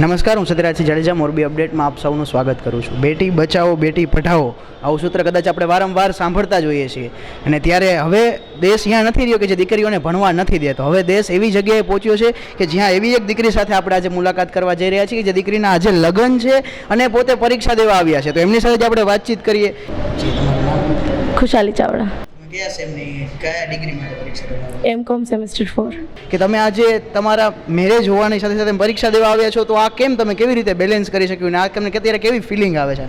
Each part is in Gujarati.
નમસ્કાર, હું સત્યરાજસિંહ જાડેજા, મોરબી અપડેટમાં આપ સૌનું સ્વાગત કરું છું. બેટી બચાવો, બેટી પઢાઓ આવું સૂત્ર કદાચ આપણે વારંવાર સાંભળતા જોઈએ છીએ. અને ત્યારે હવે દેશ અહીંયા નથી રહ્યો કે જે દીકરીઓને ભણવા નથી દેતો. હવે દેશ એવી જગ્યાએ પહોંચ્યો છે કે જ્યાં એવી એક દીકરી સાથે આપણે આજે મુલાકાત કરવા જઈ રહ્યા છીએ જે દીકરીના આજે લગ્ન છે અને પોતે પરીક્ષા દેવા આવ્યા છે. તો એમની સાથે જ આપણે વાતચીત કરીએ. ખુશાલી ચાવડા. કયા સેમની કયા ડિગ્રી પરીક્ષા એમ કોમ સેમેસ્ટર ફોર કે તમે આજે તમારા મેરેજ હોવાની સાથે સાથે પરીક્ષા દેવા આવ્યા છો તો આ કેમ તમે કેવી રીતે બેલેન્સ કરી શક્યું ને આ તમને અત્યારે કેવી ફિલિંગ આવે છે?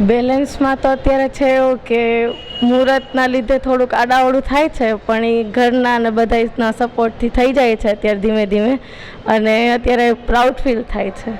બેલેન્સમાં તો અત્યારે છે એવું કે મુહૂર્તના લીધે થોડુંક આડાવડું થાય છે પણ એ ઘરના અને બધાના સપોર્ટથી થઈ જાય છે અત્યારે ધીમે ધીમે અને અત્યારે પ્રાઉડ ફીલ થાય છે.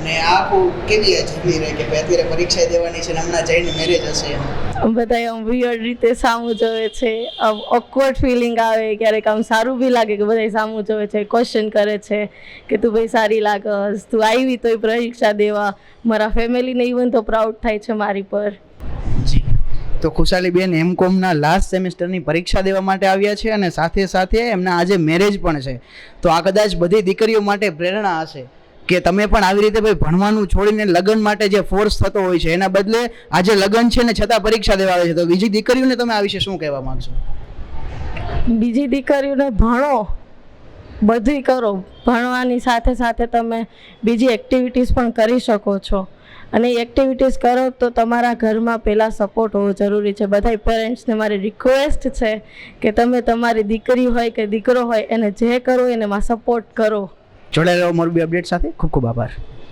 અને આખું કેવી જર્ની રહે કે અત્યારે પરીક્ષા દેવાની છે ને હમણાં જઈને મેરેજ હશે એમ. બધા આમ વિયર્ડ રીતે સામું જોવે છે. આમ ઓકવર્ડ ફિલિંગ આવે ક્યારેક આમ સારું બી લાગે કે બધા સામું જોવે છે ક્વેશ્ચન કરે છે કે તું ભાઈ સારી લાગસ તું આવી તોય પરીક્ષા દેવા. મારા ફેમિલીને ઇવન તો પ્રાઉડ થાય છે મારી પર. જી. તો ખુશાલીબેન એમ કોમના લાસ્ટ સેમેસ્ટરની પરીક્ષા દેવા માટે આવ્યા છે અને સાથે સાથે એમના આજે મેરેજ પણ છે. તો આ કદાચ બધી દીકરીઓ માટે પ્રેરણા હશે. કે તમે પણ આવી રીતે ભાઈ ભણવાનું છોડીને લગ્ન માટે જે ફોર્સ થતો હોય છે, એના બદલે આજે લગ્ન છે ને છતાં પરીક્ષા દેવા આવે છે, તો બીજી દીકરીઓને તમે આ વિશે શું કહેવા માંગશો? બીજી દીકરીઓને ભણો બધી કરો. ભણવાની સાથે સાથે તમે બીજી એક્ટિવિટીઝ પણ કરી શકો છો. અને એક્ટિવિટીઝ કરો તો તમારા ઘરમાં પહેલાં સપોર્ટ હોવો જરૂરી છે. બધા પેરેન્ટ્સને મારી રિક્વેસ્ટ છે કે તમે તમારી દીકરી હોય કે દીકરો હોય, એને જે કરો એને સપોર્ટ કરો. જોડાયેલો મોરબી અપડેટ સાથે ખૂબ ખૂબ આભાર.